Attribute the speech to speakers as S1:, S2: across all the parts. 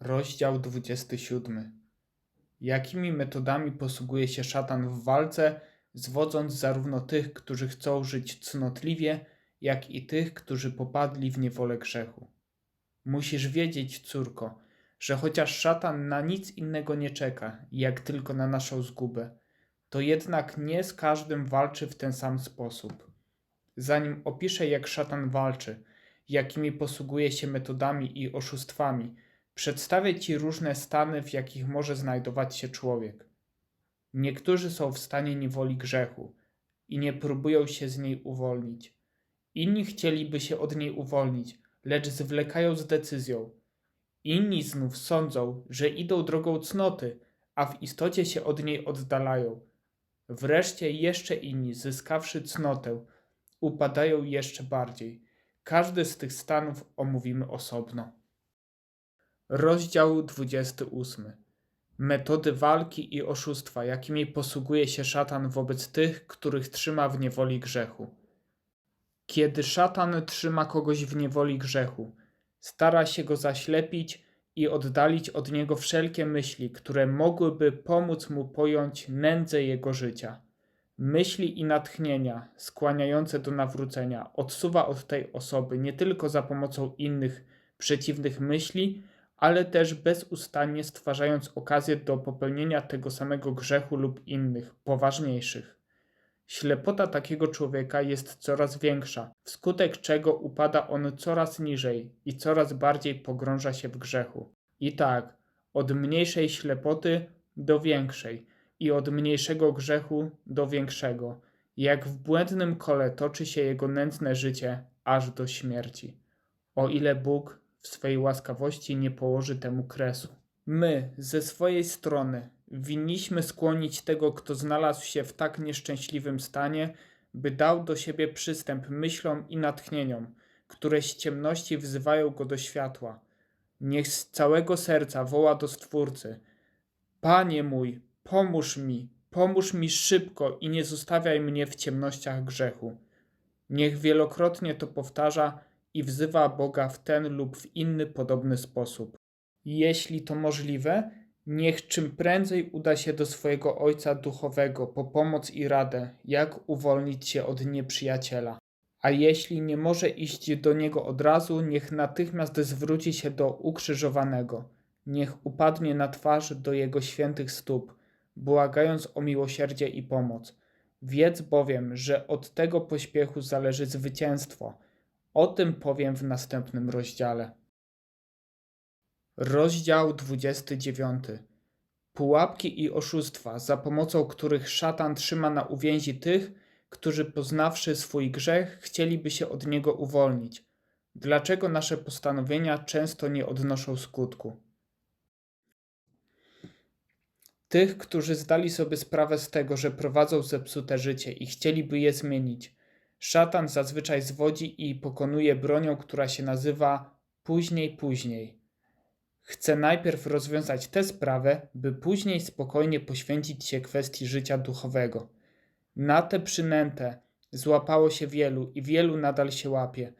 S1: Rozdział 27. Jakimi metodami posługuje się szatan w walce, zwodząc zarówno tych, którzy chcą żyć cnotliwie, jak i tych, którzy popadli w niewolę grzechu? Musisz wiedzieć, córko, że chociaż szatan na nic innego nie czeka, jak tylko na naszą zgubę, to jednak nie z każdym walczy w ten sam sposób. Zanim opiszę, jak szatan walczy, jakimi posługuje się metodami i oszustwami, przedstawię Ci różne stany, w jakich może znajdować się człowiek. Niektórzy są w stanie niewoli grzechu i nie próbują się z niej uwolnić. Inni chcieliby się od niej uwolnić, lecz zwlekają z decyzją. Inni znów sądzą, że idą drogą cnoty, a w istocie się od niej oddalają. Wreszcie jeszcze inni, zyskawszy cnotę, upadają jeszcze bardziej. Każdy z tych stanów omówimy osobno. Rozdział 28. Metody walki i oszustwa, jakimi posługuje się szatan wobec tych, których trzyma w niewoli grzechu. Kiedy szatan trzyma kogoś w niewoli grzechu, stara się go zaślepić i oddalić od niego wszelkie myśli, które mogłyby pomóc mu pojąć nędzę jego życia. Myśli i natchnienia skłaniające do nawrócenia odsuwa od tej osoby nie tylko za pomocą innych przeciwnych myśli, ale też bezustannie stwarzając okazję do popełnienia tego samego grzechu lub innych, poważniejszych. Ślepota takiego człowieka jest coraz większa, wskutek czego upada on coraz niżej i coraz bardziej pogrąża się w grzechu. I tak, od mniejszej ślepoty do większej i od mniejszego grzechu do większego, jak w błędnym kole toczy się jego nędzne życie aż do śmierci. O ile Bóg w swej łaskawości nie położy temu kresu. My, ze swojej strony, winniśmy skłonić tego, kto znalazł się w tak nieszczęśliwym stanie, by dał do siebie przystęp myślom i natchnieniom, które z ciemności wzywają go do światła. Niech z całego serca woła do Stwórcy: Panie mój, pomóż mi, pomóż mi szybko i nie zostawiaj mnie w ciemnościach grzechu. Niech wielokrotnie to powtarza i wzywa Boga w ten lub w inny podobny sposób. Jeśli to możliwe, niech czym prędzej uda się do swojego Ojca Duchowego po pomoc i radę, jak uwolnić się od nieprzyjaciela. A jeśli nie może iść do niego od razu, niech natychmiast zwróci się do ukrzyżowanego. Niech upadnie na twarz do jego świętych stóp, błagając o miłosierdzie i pomoc. Wiedz bowiem, że od tego pośpiechu zależy zwycięstwo o tym powiem w następnym rozdziale. Rozdział 29. Pułapki i oszustwa, za pomocą których szatan trzyma na uwięzi tych, którzy poznawszy swój grzech, chcieliby się od niego uwolnić. Dlaczego nasze postanowienia często nie odnoszą skutku? Tych, którzy zdali sobie sprawę z tego, że prowadzą zepsute życie i chcieliby je zmienić, Szatan zazwyczaj zwodzi i pokonuje bronią, która się nazywa później, później. Chce najpierw rozwiązać tę sprawę, by później spokojnie poświęcić się kwestii życia duchowego. Na tę przynętę złapało się wielu i wielu nadal się łapie.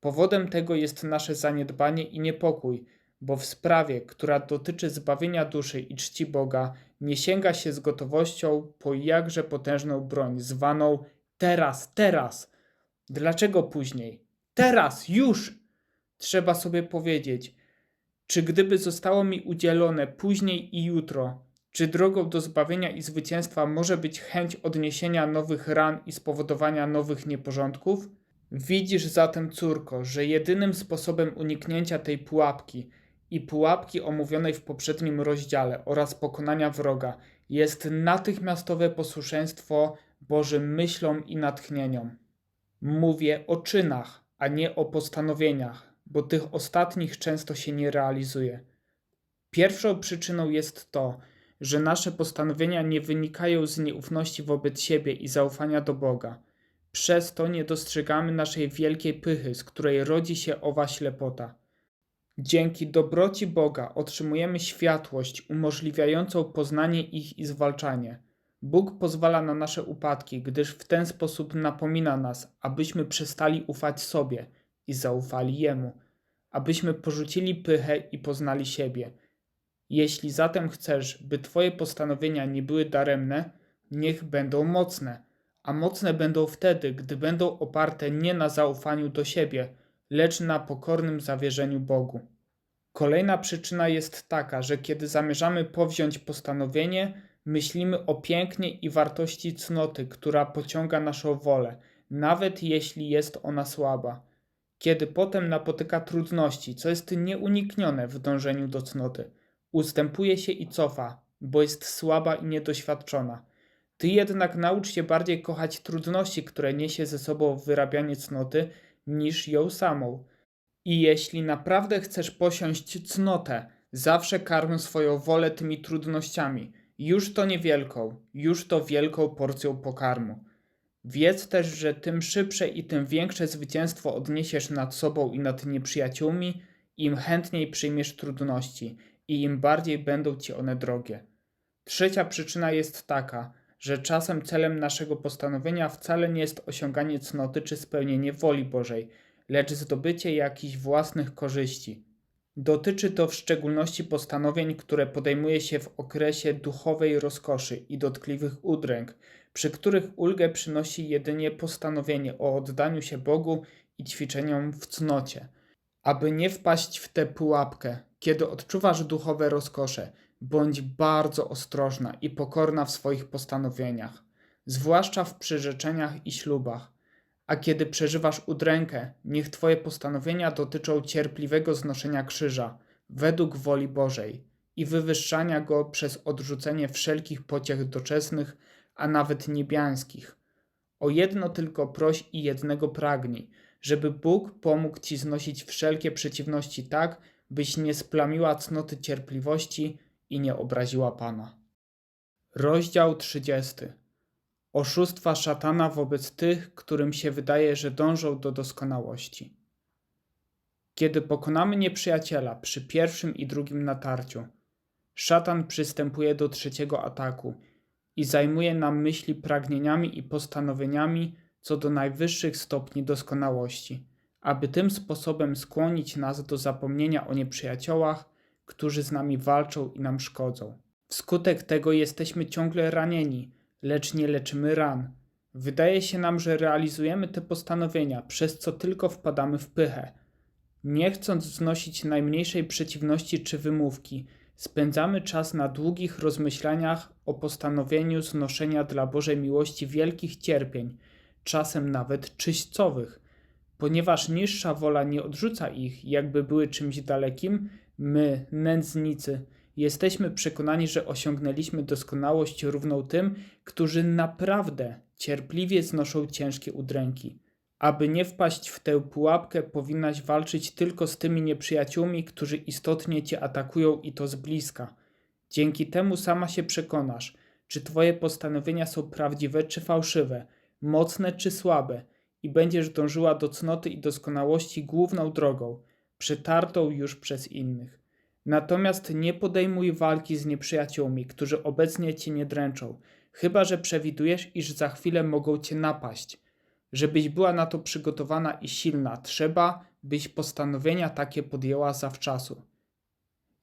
S1: Powodem tego jest nasze zaniedbanie i niepokój, bo w sprawie, która dotyczy zbawienia duszy i czci Boga, nie sięga się z gotowością po jakże potężną broń, zwaną Teraz, teraz. Dlaczego później? Teraz, już! Trzeba sobie powiedzieć, czy gdyby zostało mi udzielone później i jutro, czy drogą do zbawienia i zwycięstwa może być chęć odniesienia nowych ran i spowodowania nowych nieporządków? Widzisz zatem, córko, że jedynym sposobem uniknięcia tej pułapki i pułapki omówionej w poprzednim rozdziale oraz pokonania wroga jest natychmiastowe posłuszeństwo Bożym myślom i natchnieniom. Mówię o czynach, a nie o postanowieniach, bo tych ostatnich często się nie realizuje. Pierwszą przyczyną jest to, że nasze postanowienia nie wynikają z nieufności wobec siebie i zaufania do Boga. Przez to nie dostrzegamy naszej wielkiej pychy, z której rodzi się owa ślepota. Dzięki dobroci Boga otrzymujemy światłość umożliwiającą poznanie ich i zwalczanie. Bóg pozwala na nasze upadki, gdyż w ten sposób napomina nas, abyśmy przestali ufać sobie i zaufali Jemu, abyśmy porzucili pychę i poznali siebie, Jeśli zatem chcesz, by Twoje postanowienia nie były daremne, niech będą mocne, a mocne będą wtedy, gdy będą oparte nie na zaufaniu do siebie, lecz na pokornym zawierzeniu Bogu. Kolejna przyczyna jest taka, że kiedy zamierzamy powziąć postanowienie, myślimy o pięknie i wartości cnoty, która pociąga naszą wolę, nawet jeśli jest ona słaba. Kiedy potem napotyka trudności, co jest nieuniknione w dążeniu do cnoty, ustępuje się i cofa, bo jest słaba i niedoświadczona. Ty jednak naucz się bardziej kochać trudności, które niesie ze sobą wyrabianie cnoty, niż ją samą. I jeśli naprawdę chcesz posiąść cnotę, zawsze karm swoją wolę tymi trudnościami. Już to niewielką, już to wielką porcją pokarmu. Wiedz też, że tym szybsze i tym większe zwycięstwo odniesiesz nad sobą i nad nieprzyjaciółmi, im chętniej przyjmiesz trudności i im bardziej będą ci one drogie. Trzecia przyczyna jest taka, że czasem celem naszego postanowienia wcale nie jest osiąganie cnoty czy spełnienie woli Bożej, lecz zdobycie jakichś własnych korzyści. Dotyczy to w szczególności postanowień, które podejmuje się w okresie duchowej rozkoszy i dotkliwych udręk, przy których ulgę przynosi jedynie postanowienie o oddaniu się Bogu i ćwiczeniom w cnocie. Aby nie wpaść w tę pułapkę, kiedy odczuwasz duchowe rozkosze, bądź bardzo ostrożna i pokorna w swoich postanowieniach, zwłaszcza w przyrzeczeniach i ślubach. A kiedy przeżywasz udrękę, niech Twoje postanowienia dotyczą cierpliwego znoszenia krzyża według woli Bożej i wywyższania go przez odrzucenie wszelkich pociech doczesnych, a nawet niebiańskich. O jedno tylko proś i jednego pragnij, żeby Bóg pomógł Ci znosić wszelkie przeciwności tak, byś nie splamiła cnoty cierpliwości i nie obraziła Pana. Rozdział 30. Oszustwa szatana wobec tych, którym się wydaje, że dążą do doskonałości. Kiedy pokonamy nieprzyjaciela przy pierwszym i drugim natarciu, szatan przystępuje do trzeciego ataku i zajmuje nam myśli pragnieniami i postanowieniami co do najwyższych stopni doskonałości, aby tym sposobem skłonić nas do zapomnienia o nieprzyjaciołach którzy z nami walczą i nam szkodzą. Wskutek tego jesteśmy ciągle ranieni, lecz nie leczymy ran. Wydaje się nam, że realizujemy te postanowienia, przez co tylko wpadamy w pychę. Nie chcąc wznosić najmniejszej przeciwności czy wymówki, spędzamy czas na długich rozmyślaniach o postanowieniu znoszenia dla Bożej miłości wielkich cierpień, czasem nawet czyścowych. Ponieważ niższa wola nie odrzuca ich, jakby były czymś dalekim, My, nędznicy, jesteśmy przekonani, że osiągnęliśmy doskonałość równą tym, którzy naprawdę cierpliwie znoszą ciężkie udręki. Aby nie wpaść w tę pułapkę, powinnaś walczyć tylko z tymi nieprzyjaciółmi, którzy istotnie cię atakują i to z bliska. Dzięki temu sama się przekonasz, czy twoje postanowienia są prawdziwe czy fałszywe, mocne czy słabe, i będziesz dążyła do cnoty i doskonałości główną drogą przetartą już przez innych. Natomiast nie podejmuj walki z nieprzyjaciółmi, którzy obecnie cię nie dręczą, chyba że przewidujesz, iż za chwilę mogą cię napaść. Żebyś była na to przygotowana i silna, trzeba, byś postanowienia takie podjęła zawczasu.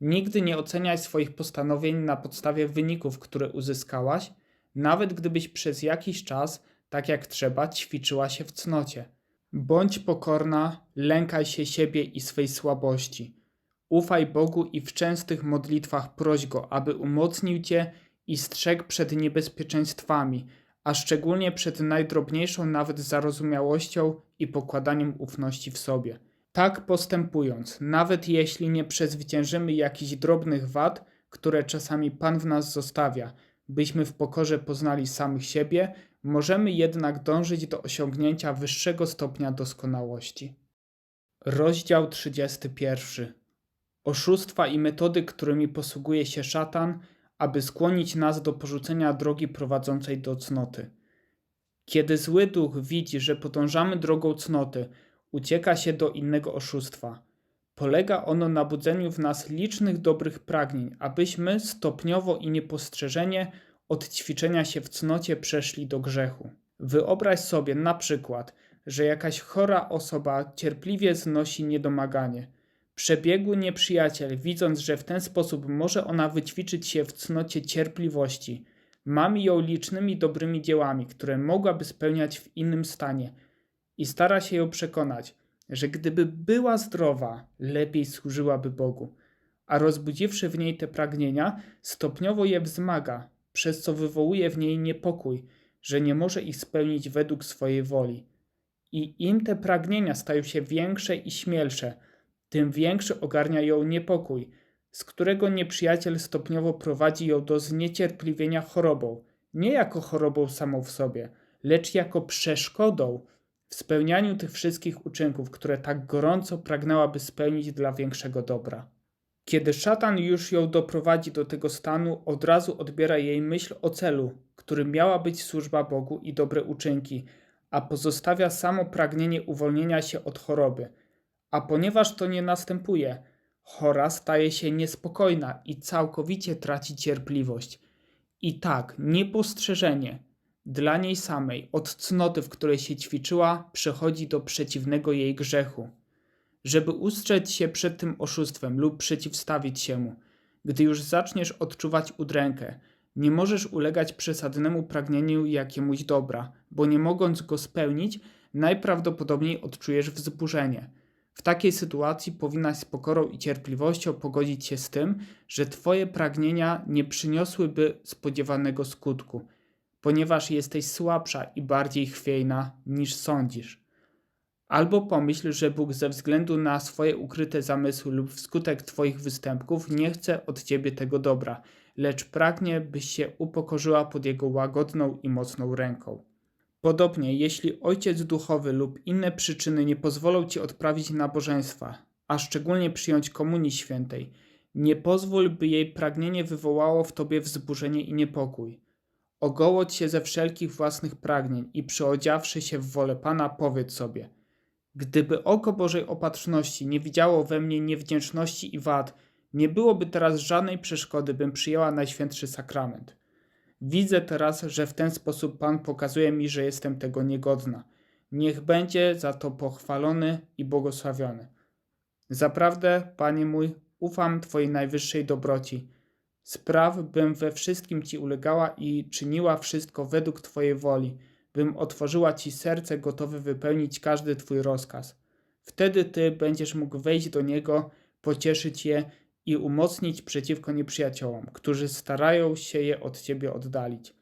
S1: Nigdy nie oceniaj swoich postanowień na podstawie wyników, które uzyskałaś, nawet gdybyś przez jakiś czas, tak jak trzeba, ćwiczyła się w cnocie. Bądź pokorna, lękaj się siebie i swej słabości. Ufaj Bogu i w częstych modlitwach proś Go, aby umocnił Cię i strzegł przed niebezpieczeństwami, a szczególnie przed najdrobniejszą nawet zarozumiałością i pokładaniem ufności w sobie. Tak postępując, nawet jeśli nie przezwyciężymy jakichś drobnych wad, które czasami Pan w nas zostawia, byśmy w pokorze poznali samych siebie, Możemy jednak dążyć do osiągnięcia wyższego stopnia doskonałości. Rozdział 31. Oszustwa i metody, którymi posługuje się szatan, aby skłonić nas do porzucenia drogi prowadzącej do cnoty. Kiedy zły duch widzi, że podążamy drogą cnoty, ucieka się do innego oszustwa. Polega ono na budzeniu w nas licznych dobrych pragnień, abyśmy stopniowo i niepostrzeżenie od ćwiczenia się w cnocie przeszli do grzechu. Wyobraź sobie na przykład, że jakaś chora osoba cierpliwie znosi niedomaganie. Przebiegły nieprzyjaciel, widząc, że w ten sposób może ona wyćwiczyć się w cnocie cierpliwości, mami ją licznymi dobrymi dziełami, które mogłaby spełniać w innym stanie. I stara się ją przekonać, że gdyby była zdrowa, lepiej służyłaby Bogu, a rozbudziwszy w niej te pragnienia, stopniowo je wzmaga, przez co wywołuje w niej niepokój, że nie może ich spełnić według swojej woli. I im te pragnienia stają się większe i śmielsze, tym większy ogarnia ją niepokój, z którego nieprzyjaciel stopniowo prowadzi ją do zniecierpliwienia chorobą, nie jako chorobą samą w sobie, lecz jako przeszkodą w spełnianiu tych wszystkich uczynków, które tak gorąco pragnęłaby spełnić dla większego dobra. Kiedy szatan już ją doprowadzi do tego stanu, od razu odbiera jej myśl o celu, którym miała być służba Bogu i dobre uczynki, a pozostawia samo pragnienie uwolnienia się od choroby. A ponieważ to nie następuje, chora staje się niespokojna i całkowicie traci cierpliwość. I tak, niepostrzeżenie dla niej samej od cnoty, w której się ćwiczyła, przechodzi do przeciwnego jej grzechu. Żeby ustrzec się przed tym oszustwem lub przeciwstawić się mu, gdy już zaczniesz odczuwać udrękę, nie możesz ulegać przesadnemu pragnieniu jakiemuś dobra, bo nie mogąc go spełnić, najprawdopodobniej odczujesz wzburzenie. W takiej sytuacji powinnaś z pokorą i cierpliwością pogodzić się z tym, że Twoje pragnienia nie przyniosłyby spodziewanego skutku, ponieważ jesteś słabsza i bardziej chwiejna niż sądzisz. Albo pomyśl, że Bóg ze względu na swoje ukryte zamysły lub wskutek Twoich występków nie chce od Ciebie tego dobra, lecz pragnie, byś się upokorzyła pod Jego łagodną i mocną ręką. Podobnie, jeśli ojciec duchowy lub inne przyczyny nie pozwolą ci odprawić nabożeństwa, a szczególnie przyjąć komunii świętej, nie pozwól, by jej pragnienie wywołało w tobie wzburzenie i niepokój. Ogołodź się ze wszelkich własnych pragnień i przyodziawszy się w wolę Pana, powiedz sobie: Gdyby oko Bożej opatrzności nie widziało we mnie niewdzięczności i wad, nie byłoby teraz żadnej przeszkody, bym przyjęła Najświętszy Sakrament. Widzę teraz, że w ten sposób Pan pokazuje mi, że jestem tego niegodna. Niech będzie za to pochwalony i błogosławiony. Zaprawdę, Panie mój, ufam Twojej najwyższej dobroci. Spraw, bym we wszystkim Ci ulegała i czyniła wszystko według Twojej woli, bym otworzyła Ci serce gotowe wypełnić każdy Twój rozkaz. Wtedy Ty będziesz mógł wejść do niego, pocieszyć je i umocnić przeciwko nieprzyjaciołom, którzy starają się je od Ciebie oddalić.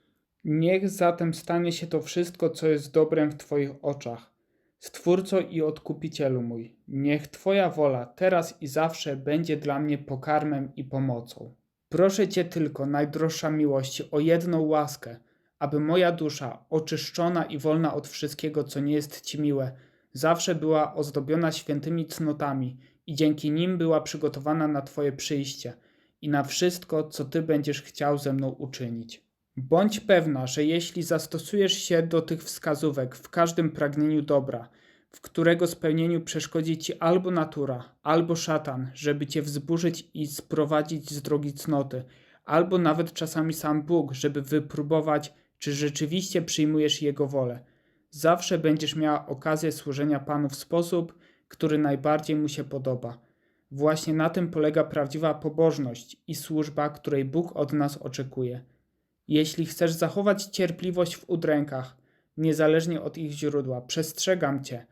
S1: Niech zatem stanie się to wszystko, co jest dobrem w Twoich oczach. Stwórco i odkupicielu mój, niech Twoja wola teraz i zawsze będzie dla mnie pokarmem i pomocą. Proszę Cię tylko, najdroższa miłość, o jedną łaskę, aby moja dusza, oczyszczona i wolna od wszystkiego, co nie jest Ci miłe, zawsze była ozdobiona świętymi cnotami i dzięki nim była przygotowana na Twoje przyjście i na wszystko, co Ty będziesz chciał ze mną uczynić. Bądź pewna, że jeśli zastosujesz się do tych wskazówek w każdym pragnieniu dobra, w którego spełnieniu przeszkodzi Ci albo natura, albo szatan, żeby Cię wzburzyć i sprowadzić z drogi cnoty, albo nawet czasami sam Bóg, żeby wypróbować, czy rzeczywiście przyjmujesz Jego wolę. Zawsze będziesz miała okazję służenia Panu w sposób, który najbardziej mu się podoba. Właśnie na tym polega prawdziwa pobożność i służba, której Bóg od nas oczekuje. Jeśli chcesz zachować cierpliwość w udrękach, niezależnie od ich źródła, przestrzegam cię,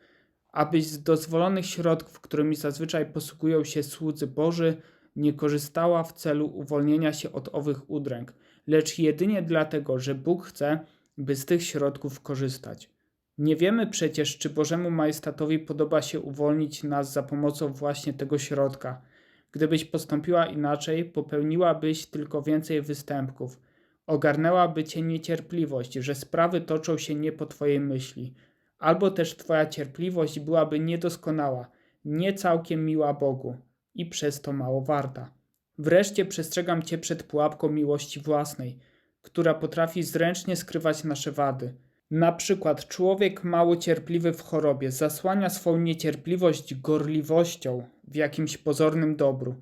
S1: abyś z dozwolonych środków, którymi zazwyczaj posługują się słudzy Boży, nie korzystała w celu uwolnienia się od owych udręk, lecz jedynie dlatego, że Bóg chce, by z tych środków korzystać. Nie wiemy przecież, czy Bożemu Majestatowi podoba się uwolnić nas za pomocą właśnie tego środka. Gdybyś postąpiła inaczej, popełniłabyś tylko więcej występków. Ogarnęłaby cię niecierpliwość, że sprawy toczą się nie po twojej myśli. Albo też twoja cierpliwość byłaby niedoskonała, nie całkiem miła Bogu i przez to mało warta. Wreszcie przestrzegam cię przed pułapką miłości własnej, która potrafi zręcznie skrywać nasze wady – na przykład człowiek mało cierpliwy w chorobie zasłania swą niecierpliwość gorliwością w jakimś pozornym dobru.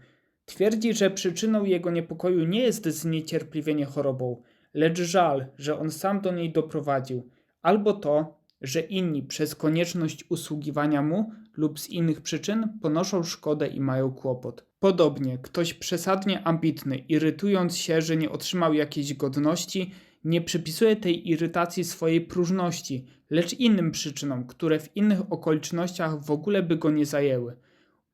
S1: Twierdzi, że przyczyną jego niepokoju nie jest zniecierpliwienie chorobą, lecz żal, że on sam do niej doprowadził, albo to, że inni przez konieczność usługiwania mu lub z innych przyczyn ponoszą szkodę i mają kłopot. Podobnie, ktoś przesadnie ambitny, irytując się, że nie otrzymał jakiejś godności, nie przypisuje tej irytacji swojej próżności, lecz innym przyczynom, które w innych okolicznościach w ogóle by go nie zajęły.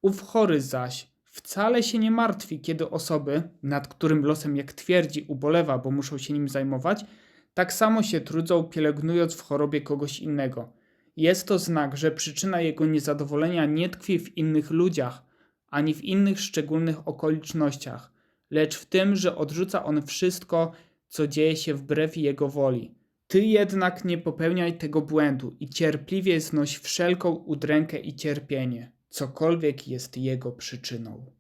S1: Ów chory zaś wcale się nie martwi, kiedy osoby, nad którym losem, jak twierdzi, ubolewa, bo muszą się nim zajmować, tak samo się trudzą, pielęgnując w chorobie kogoś innego. Jest to znak, że przyczyna jego niezadowolenia nie tkwi w innych ludziach, ani w innych szczególnych okolicznościach, lecz w tym, że odrzuca on wszystko, co dzieje się wbrew jego woli. Ty jednak nie popełniaj tego błędu i cierpliwie znoś wszelką udrękę i cierpienie, cokolwiek jest jego przyczyną.